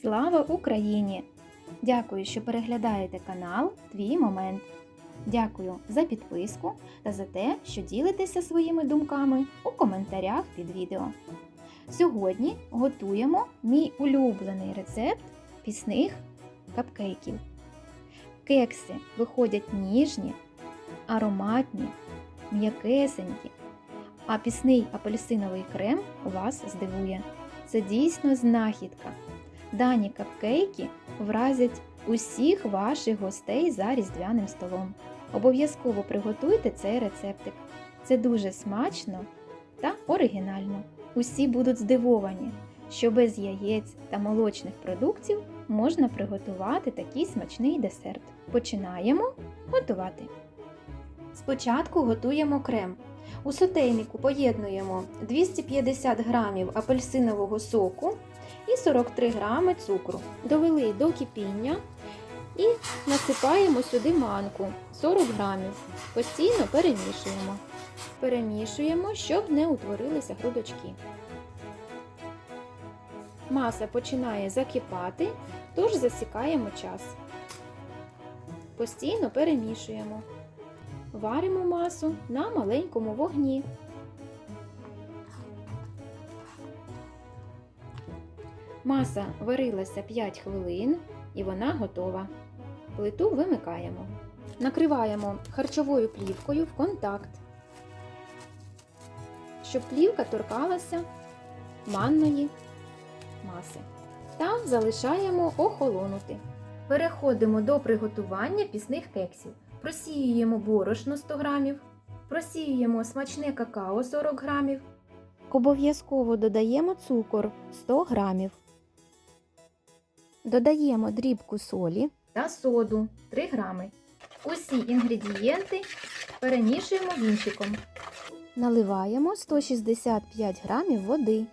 Слава Україні! Дякую, що переглядаєте канал Твій Момент. Дякую за підписку та за те, що ділитеся своїми думками у коментарях під відео. Сьогодні готуємо мій улюблений рецепт пісних капкейків. Кекси виходять ніжні, ароматні, м'якесенькі, а пісний апельсиновий крем вас здивує. Це дійсно знахідка. Дані капкейки вразять усіх ваших гостей за різдвяним столом. Обов'язково приготуйте цей рецептик. Це дуже смачно та оригінально. Усі будуть здивовані, що без яєць та молочних продуктів можна приготувати такий смачний десерт. Починаємо готувати. Спочатку готуємо крем. У сотейнику поєднуємо 250 г апельсинового соку і 43 г цукру. Довели до кипіння і насипаємо сюди манку 40 г. Постійно перемішуємо. Перемішуємо, щоб не утворилися грудочки. Маса починає закипати, тож засікаємо час. Постійно перемішуємо. Варимо масу на маленькому вогні. Маса варилася 5 хвилин і вона готова. Плиту вимикаємо. Накриваємо харчовою плівкою в контакт, щоб плівка торкалася манної маси. Та залишаємо охолонути. Переходимо до приготування пісних кексів. Просіюємо борошно 100 г, просіюємо смачне какао 40 г. Обов'язково додаємо цукор 100 г. Додаємо дрібку солі та соду 3 г. Усі інгредієнти перемішуємо вінчиком. Наливаємо 165 г води.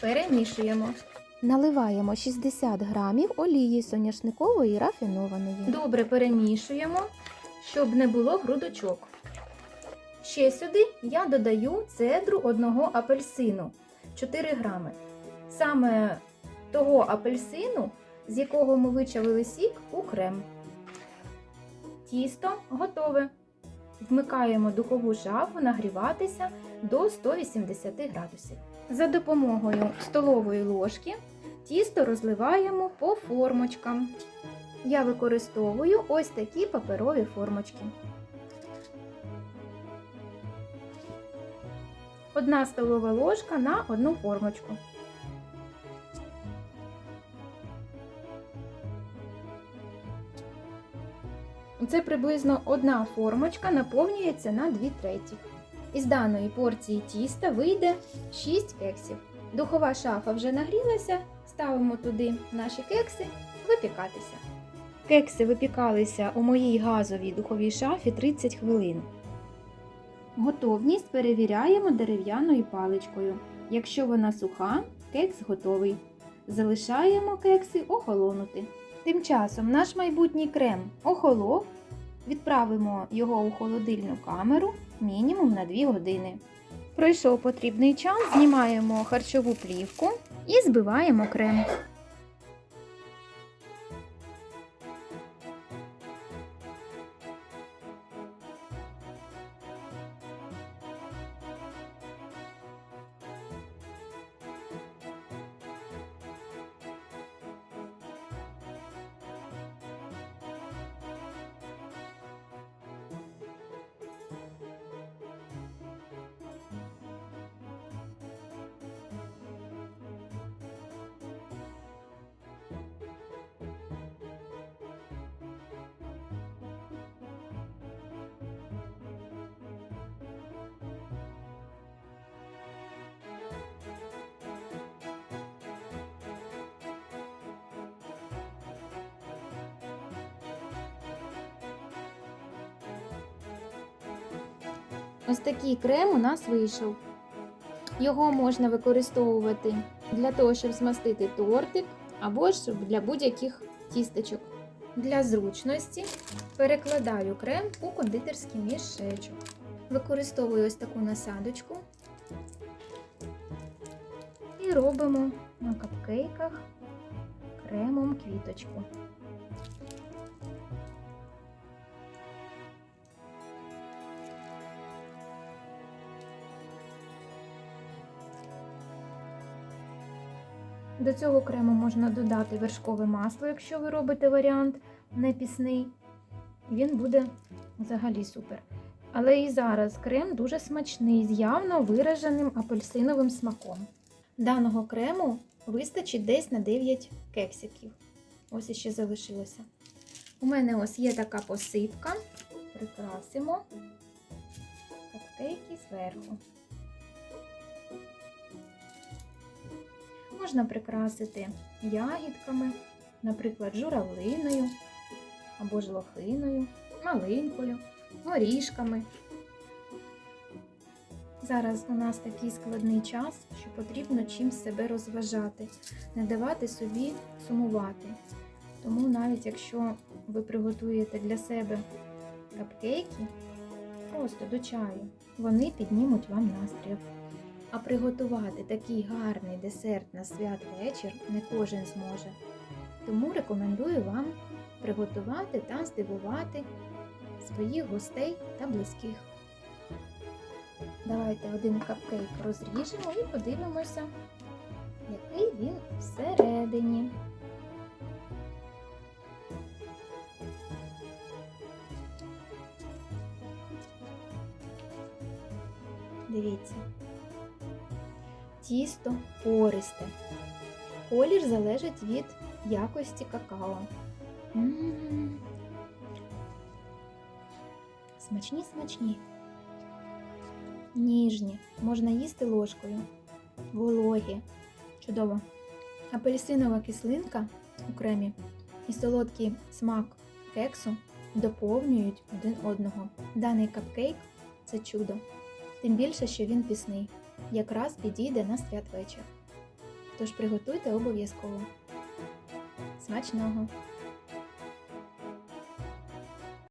Перемішуємо. Наливаємо 60 грамів олії соняшникової рафінованої. Добре перемішуємо, щоб не було грудочок. Ще сюди я додаю цедру одного апельсину 4 грами. Саме того апельсину, з якого ми вичавили сік у крем. Тісто готове. Вмикаємо духову шафу нагріватися до 180 градусів. За допомогою столової ложки тісто розливаємо по формочкам. Я використовую ось такі паперові формочки. Одна столова ложка на одну формочку. Це приблизно одна формочка наповнюється на 2 треті. Із даної порції тіста вийде 6 кексів. Духова шафа вже нагрілася, ставимо туди наші кекси випікатися. Кекси випікалися у моїй газовій духовій шафі 30 хвилин. Готовність перевіряємо дерев'яною паличкою. Якщо вона суха, кекс готовий. Залишаємо кекси охолонути. Тим часом наш майбутній крем охолов. Відправимо його у холодильну камеру мінімум на 2 години. Пройшов потрібний час, знімаємо харчову плівку і збиваємо крем. Ось такий крем у нас вийшов. Його можна використовувати для того, щоб змастити тортик або ж для будь-яких тістечок. Для зручності перекладаю крем у кондитерський мішечок. Використовую ось таку насадочку і робимо на капкейках кремом квіточку. До цього крему можна додати вершкове масло, якщо ви робите варіант не пісний. Він буде взагалі супер. Але і зараз крем дуже смачний, з явно вираженим апельсиновим смаком. Даного крему вистачить десь на 9 кексиків. Ось іще залишилося. У мене ось є така посипка. Прикрасимо капкейки зверху. Можна прикрасити ягідками, наприклад, журавлиною або ж лохиною, малинкою, горішками. Зараз у нас такий складний час, що потрібно чимсь себе розважати, не давати собі сумувати. Тому навіть якщо ви приготуєте для себе капкейки, просто до чаю, вони піднімуть вам настрій. А приготувати такий гарний десерт на святвечір не кожен зможе. Тому рекомендую вам приготувати та здивувати своїх гостей та близьких. Давайте один капкейк розріжемо і подивимося, який він всередині. Дивіться. Тісто пористе. Колір залежить від якості какао. Смачні, смачні. Ніжні, можна їсти ложкою. Вологі. Чудово. Апельсинова кислинка у кремі і солодкий смак кексу доповнюють один одного. Даний капкейк це чудо. Тим більше, що він пісний. Якраз підійде на святвечір. Тож приготуйте обов'язково. Смачного!